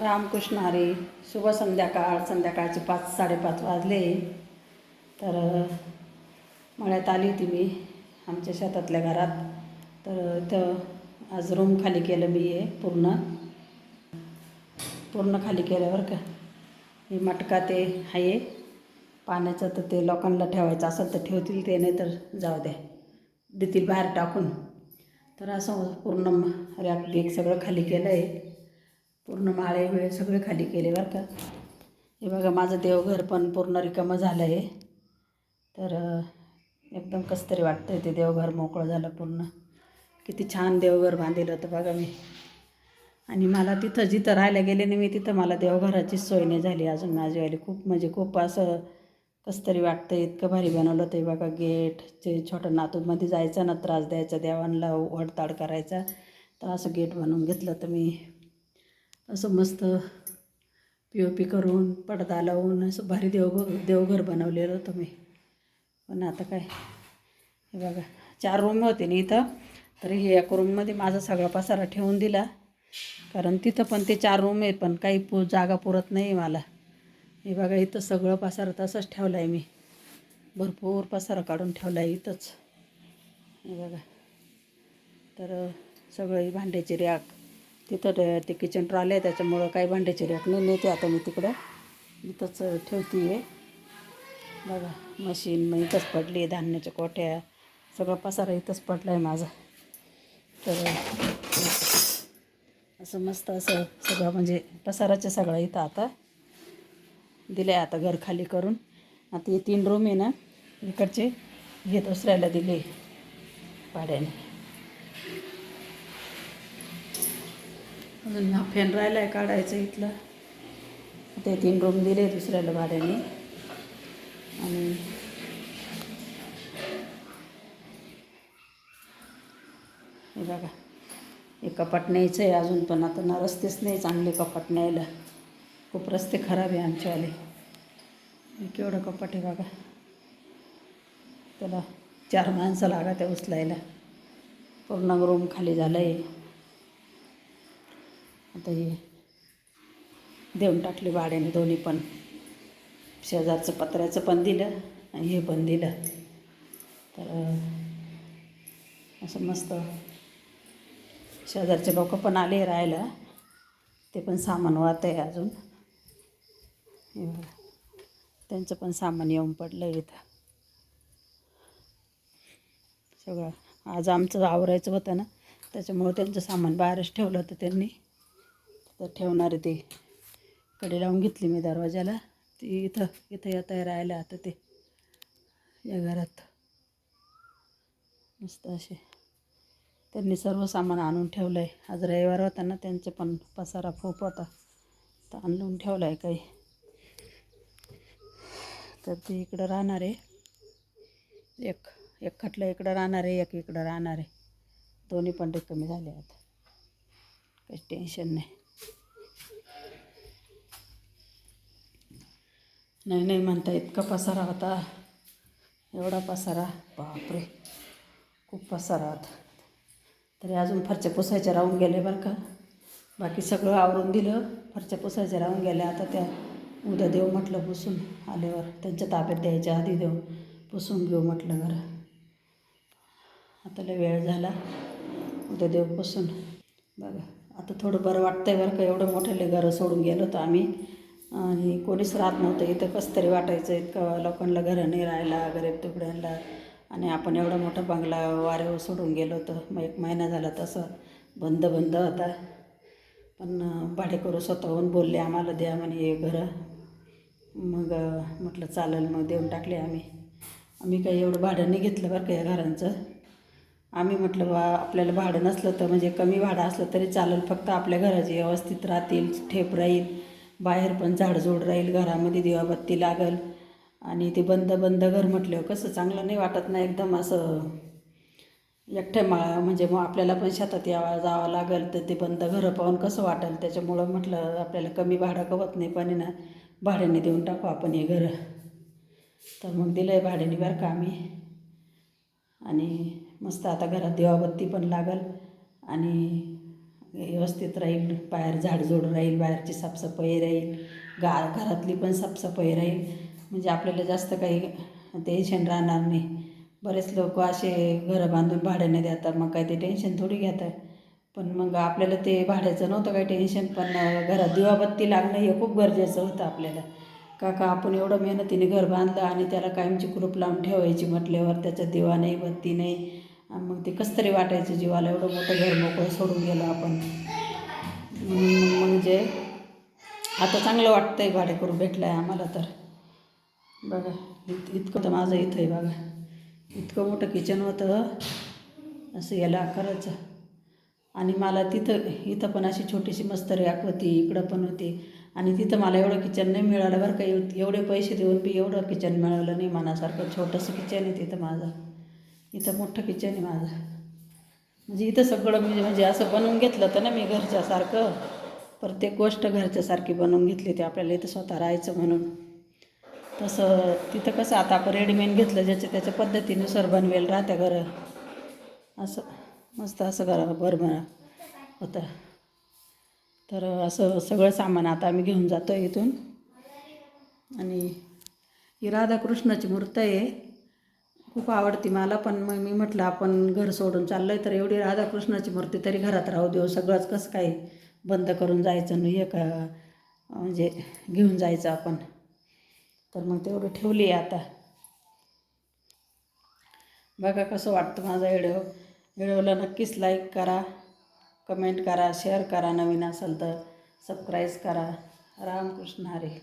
रामकृष्ण हरी शुभ संध्याकाळ संध्याकाळचे पाच साडेपाच वाजले. तर मळ्यात आली होती मी आमच्या शेतातल्या घरात. तर इथं आज रूम खाली केलं मी हे पूर्ण. पूर्ण खाली केल्यावर का हे मटका ते आहे. पाण्याचं तर ते लोकांना ठेवायचं असेल तर ठेवतील ते नाही तर जाऊ द्या. देतील बाहेर टाकून. तर असं पूर्ण रॅक बीक सगळं खाली केलं आहे पूर्ण माळे वेळे सगळे खाली केले बरं का. हे बघा माझं देवघर पण पूर्ण रिकामं झालं आहे तर एकदम कसं तरी वाटतं ते देवघर मोकळं झालं पूर्ण. किती छान देवघर बांधलेलं होतं बघा मी. आणि मला तिथं जिथं राहायला गेले नाही मी तिथं मला देवघराचीच सोय नाही झाली अजून माझी वाली. खूप म्हणजे खूप असं कसं तरी वाटतं इतकं भारी बनवलं ते बघा. गेट ते छोटं नातूमध्ये जायचं ना त्रास द्यायचा देवांना वडताड करायचा. तर असं गेट बनवून घेतलं तर मी. असं मस्त पी ओ पी करून पडदा लावून असं भारी देवघर देवघर बनवलेलं होतं मी पण आता काय? हे बघा चार रूम होते ना इथं. तर हे एक रूममध्ये माझा सगळा पसारा ठेवून दिला. कारण तिथं पण ते चार रूम आहेत पण काही पु जागा पुरत नाही मला. हे बघा इथं सगळं पसारा तसंच ठेवला आहे मी. भरपूर पसारा काढून ठेवला आहे इथंच. हे बघा. तर सगळं भांड्याची रॅक तिथं ते- किचन ट्रॉली आहे त्याच्यामुळं काही भांड्याची रॅक नाही. नेते आता मी तिकडं. इथंच ठेवते आहे बघा मशीन मग इथंच पडली आहे धान्याच्या कोठ्या सगळं पसारा इथंच पडला आहे माझा. तर असं मस्त असं सगळं म्हणजे पसाराचं सगळं इथं आता दिलं आहे आता घर खाली करून. आता हे तीन रूम आहे ना इकडचे. हे दुसऱ्याला दिले भाड्याने अजून हा फॅन राहिला आहे काढायचं इथलं. ते तीन रूम दिले दुसऱ्याला भाड्याने. आणि हे बघा हे कपाट न्यायचं आहे अजून पण. आता ना रस्तेच नाही चांगले कपाट न्यायला. खूप रस्ते खराब आहे आमच्यावाले. केवढं कपाट आहे बघा. त्याला चार माणसं लागा त्या उचलायला. पूर्ण रूम खाली झालं आहे आता हे देऊन टाकले भाड्याने दोन्ही पण. शेजारचं पत्र्याचं पण दिलं आणि हे पण दिलं. तर असं मस्त शेजारचे लोक पण आले राहायला. ते पण सामान वाहत आहे अजून त्यांचं पण सामान येऊन पडलं इथं. सगळं. आज आमचं आवरायचं होतं ना त्याच्यामुळं त्यांचं सामान बाहेरच ठेवलं होतं त्यांनी. तर ठेवणारे ते. कडे लावून घेतली मी दरवाजाला. ती इथं इथं येता राहायला आता ते. या घरात. मस्त असे. त्यांनी सर्व सामान आणून ठेवलं आहे आज रविवार होता ना त्यांचे पण पसारा खूप होता. तर आणून ठेवलं आहे काही. तर ते इकडं राहणार आहे. एक एक खटलं इकडं राहणार आहे एक इकडं राहणार आहे. दोन्ही पण कमी झाले आता. काही टेन्शन नाही. नाही नाही म्हणता इतका पसारा होता. एवढा पसारा. बापरे. खूप पसारा होता. तरी अजून फरच्या पुसायच्या राहून गेले बरं का. बाकी सगळं आवरून दिलं. फरच्या पुसायच्या राहून गेल्या आता त्या उद्या देऊ म्हटलं पुसून आल्यावर. त्यांच्या ताब्यात द्यायच्या आधी देऊ. पुसून घेऊ म्हटलं घर. आता लय वेळ झाला. उद्या देऊ पुसून. बघा. आता थोडं बरं वाटतंय बरं का. एवढं मोठ्याले घरं सोडून गेलो तर आम्ही. आणि कोणीच राहत नव्हतं. इथं कसं तरी वाटायचं इतकं लोकांना घरं नाही राहायला गरीब तुकड्यांना आणि आपण एवढा मोठा बंगला वाऱ्यावर सोडून गेलो होतो मग एक महिना झाला तसं बंद बंद होता. पण भाडेकरू स्वतःहून बोलले आम्हाला द्या म्हणे हे घरं. मग म्हटलं चालेल मग देऊन टाकले आम्ही. आम्ही काही एवढं भाडं नाही घेतलं बरं का या घरांचं. आम्ही म्हटलं बा आपल्याला भाडं नसलं तर म्हणजे कमी भाडं असलं तरी चालेल फक्त आपल्या घराची व्यवस्थित राहतील ठेप राहील. बाहेर पण झाडझूड राहील घरामध्ये दिवाबत्ती लागल आणि ते बंद बंद घर म्हटल्यावर कसं चांगलं नाही वाटत ना एकदम असं. एकट्या माळा म्हणजे मग आपल्याला पण शेतात यावं जावं लागेल तर ते बंद घरं पाहून कसं वाटेल? त्याच्यामुळं म्हटलं आपल्याला कमी भाडं कवत नाही? पण ना भाड्याने देऊन टाकू आपण हे घरं. तर मग दिलं आहे भाड्याने बरं का आम्ही. आणि मस्त आता घरात दिवाबत्ती पण लागल आणि व्यवस्थित राहील बाहेर झाडझूड राहील बाहेरची साफसफाई राहील गा घरातली पण साफसफाई राहील. म्हणजे आपल्याला जास्त काही टेन्शन राहणार नाही. बरेच लोक असे घरं बांधून भाड्याने देतात मग काय ते टेन्शन थोडी घेतात. पण मग आपल्याला ते भाड्याचं नव्हतं काही टेन्शन पण घरात दिवाबत्ती लागणं हे खूप गरजेचं होतं आपल्याला. का का आपण एवढं मेहनतीने घर बांधलं आणि त्याला कायमची कुरूप लावून ठेवायची म्हटल्यावर त्याच्यात दिवा नाही बत्ती नाही आणि मग ते कसं तरी वाटायचं जीवाला एवढं मोठं घर मोकळं सोडून गेलो आपण. मग म्हणजे आता चांगलं वाटतंय भाडेकरू भेटलं आहे आम्हाला तर. बघा इत इतकं तर माझं इथं आहे बघा. इतकं मोठं किचन होतं असं याला आकाराचं. आणि मला तिथं इथं पण अशी छोटीशी मस्त रॅक होती इकडं पण होती. आणि तिथं मला एवढं किचन नाही मिळालं बरं का. एवढे पैसे देऊन बी एवढं किचन मिळालं नाही मनासारखं. छोटंसं किचन आहे तिथं माझं. इथं मोठं किचन आहे माझं. म्हणजे इथं सगळं म्हणजे म्हणजे असं बनवून घेतलं होतं ना मी घरच्यासारखं. प्रत्येक गोष्ट घरच्यासारखी बनवून घेतली होती. आपल्याला इथं स्वतः राहायचं म्हणून. तसं तिथं कसं आता आपण रेडीमेड घेतलं ज्याच्या त्याच्या पद्धतीनुसार बनवेल राहत्या घरं. असं मस्त असं घरा बरं होतं. तर असं सगळं सामान आता आम्ही घेऊन जातो आहे इथून. आणि ही राधाकृष्णाची मूर्त आहे. खूप आवडती मला पण मग मी म्हटलं आपण घर सोडून चाललं आहे तर एवढी राधाकृष्णाची मूर्ती तरी घरात राहू देऊ सगळंच कसं काय बंद करून जायचं नाही का म्हणजे घेऊन जायचं आपण. तर मग तेवढं ठेवली आहे आता. बघा कसं वाटतं माझा व्हिडिओ. व्हिडिओला नक्कीच लाईक करा कमेंट करा शेअर करा नवीन असेल तर सबस्क्राईब करा. रामकृष्ण हरे.